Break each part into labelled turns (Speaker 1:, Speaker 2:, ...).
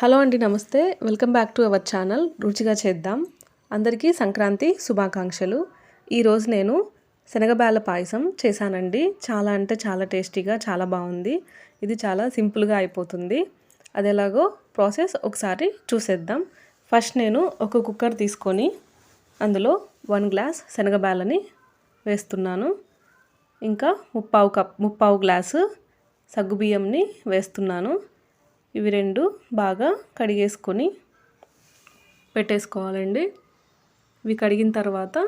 Speaker 1: Hello అండి నమస్తే. Welcome back to our channel. రుచిగా చేద్దాం. అందరికీ సంక్రాంతి శుభాకాంక్షలు. ఈరోజు నేను శనగబాల పాయసం చేశానండి. చాలా అంటే చాలా టేస్టీగా చాలా బాగుంది. ఇది చాలా సింపుల్గా అయిపోతుంది. అది ఎలాగో ప్రాసెస్ ఒకసారి చూసేద్దాం. ఫస్ట్ నేను ఒక కుక్కర్ తీసుకొని అందులో వన్ గ్లాస్ శనగబాలని వేస్తున్నాను. ఇంకా ముప్పావు కప్ ముప్పావు గ్లాసు సగ్గుబియ్యంని వేస్తున్నాను. ఇవి రెండు బాగా కడిగేసుకొని పెట్టేసుకోవాలండి. ఇవి కడిగిన తర్వాత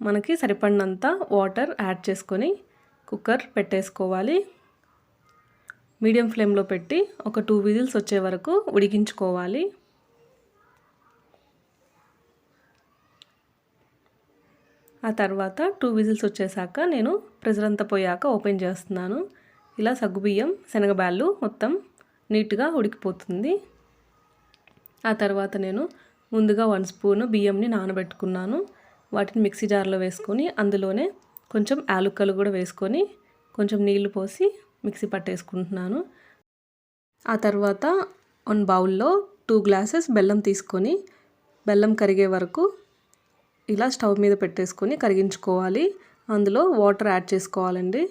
Speaker 1: మనకి సరిపడినంత వాటర్ యాడ్ చేసుకొని కుక్కర్ పెట్టేసుకోవాలి. మీడియం ఫ్లేమ్లో పెట్టి ఒక టూ విజిల్స్ వచ్చే వరకు ఉడికించుకోవాలి. ఆ తర్వాత టూ విజిల్స్ వచ్చేసాక నేను ప్రెజర్ అంతా పోయాక ఓపెన్ చేస్తున్నాను. ఇలా సగ్గుబియ్యం శనగబ్యాళ్ళు మొత్తం నీట్గా ఉడికిపోతుంది. ఆ తర్వాత నేను ముందుగా వన్ స్పూన్ బియ్యంని నానబెట్టుకున్నాను. వాటిని మిక్సీ జార్లో వేసుకొని అందులోనే కొంచెం యాలుక్కలు కూడా వేసుకొని కొంచెం నీళ్ళు పోసి మిక్సీ పట్టేసుకుంటున్నాను. ఆ తర్వాత వన్ బౌల్లో టూ గ్లాసెస్ బెల్లం తీసుకొని బెల్లం కరిగే వరకు ఇలా స్టవ్ మీద పెట్టేసుకొని కరిగించుకోవాలి. అందులో వాటర్ యాడ్ చేసుకోవాలండి.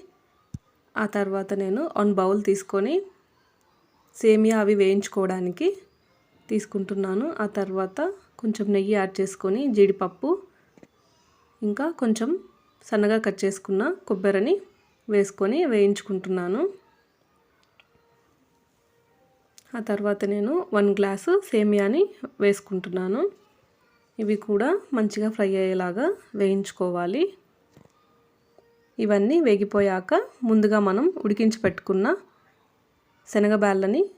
Speaker 1: ఆ తర్వాత నేను వన్ బౌల్ తీసుకొని సేమియా అవి వేయించుకోవడానికి తీసుకుంటున్నాను. ఆ తర్వాత కొంచెం నెయ్యి యాడ్ చేసుకొని జీడిపప్పు ఇంకా కొంచెం సన్నగా కట్ చేసుకున్న కొబ్బరిని వేసుకొని వేయించుకుంటున్నాను. ఆ తర్వాత నేను వన్ గ్లాసు సేమియాని వేసుకుంటున్నాను. ఇవి కూడా మంచిగా ఫ్రై అయ్యేలాగా వేయించుకోవాలి. ఇవన్నీ వేగిపోయాక ముందుగా మనం ఉడికించి పెట్టుకున్న శనగబ్యాళ్ళని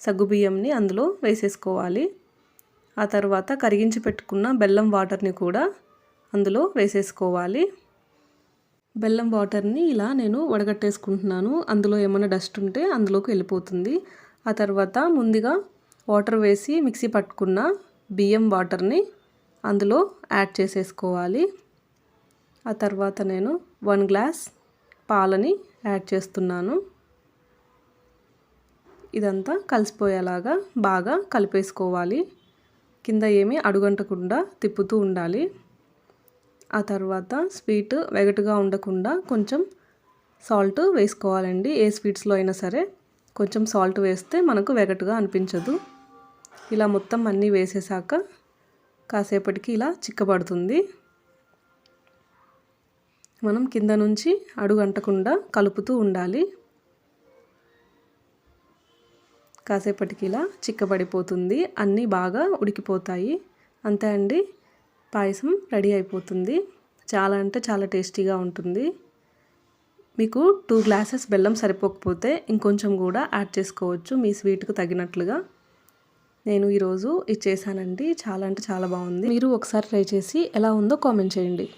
Speaker 1: సగ్గుబియ్యంని అందులో వేసేసుకోవాలి. ఆ తర్వాత కరిగించి పెట్టుకున్న బెల్లం వాటర్ని కూడా అందులో వేసేసుకోవాలి. బెల్లం వాటర్ని ఇలా నేను వడగట్టేసుకుంటున్నాను. అందులో ఏమైనా డస్ట్ ఉంటే అందులోకి వెళ్ళిపోతుంది. ఆ తర్వాత ముందుగా వాటర్ వేసి మిక్సీ పట్టుకున్న బియ్యం వాటర్ని అందులో యాడ్ చేసేసుకోవాలి. ఆ తర్వాత నేను వన్ గ్లాస్ పాలని యాడ్ చేస్తున్నాను. ఇదంతా కలిసిపోయేలాగా బాగా కలిపేసుకోవాలి. కింద ఏమీ అడుగంటకుండా తిప్పుతూ ఉండాలి. ఆ తర్వాత స్వీట్ వెగటుగా ఉండకుండా కొంచెం సాల్ట్ వేసుకోవాలండి. ఏ స్వీట్స్లో అయినా సరే కొంచెం సాల్ట్ వేస్తే మనకు వెగటుగా అనిపించదు. ఇలా మొత్తం అన్నీ వేసేసాక కాసేపటికి ఇలా చిక్కబడుతుంది. మనం కింద నుంచి అడుగంటకుండా కలుపుతూ ఉండాలి. కాసేపటికి ఇలా చిక్కబడిపోతుంది. అన్నీ బాగా ఉడికిపోతాయి. అంతే అండి. పాయసం రెడీ అయిపోతుంది. చాలా అంటే చాలా టేస్టీగా ఉంటుంది. మీకు టూ గ్లాసెస్ బెల్లం సరిపోకపోతే ఇంకొంచెం కూడా యాడ్ చేసుకోవచ్చు. మీ స్వీట్కు తగినట్లుగా. నేను ఈరోజు ఇది చేశానండి. చాలా అంటే చాలా బాగుంది. మీరు ఒకసారి ట్రై చేసి ఎలా ఉందో కామెంట్ చేయండి.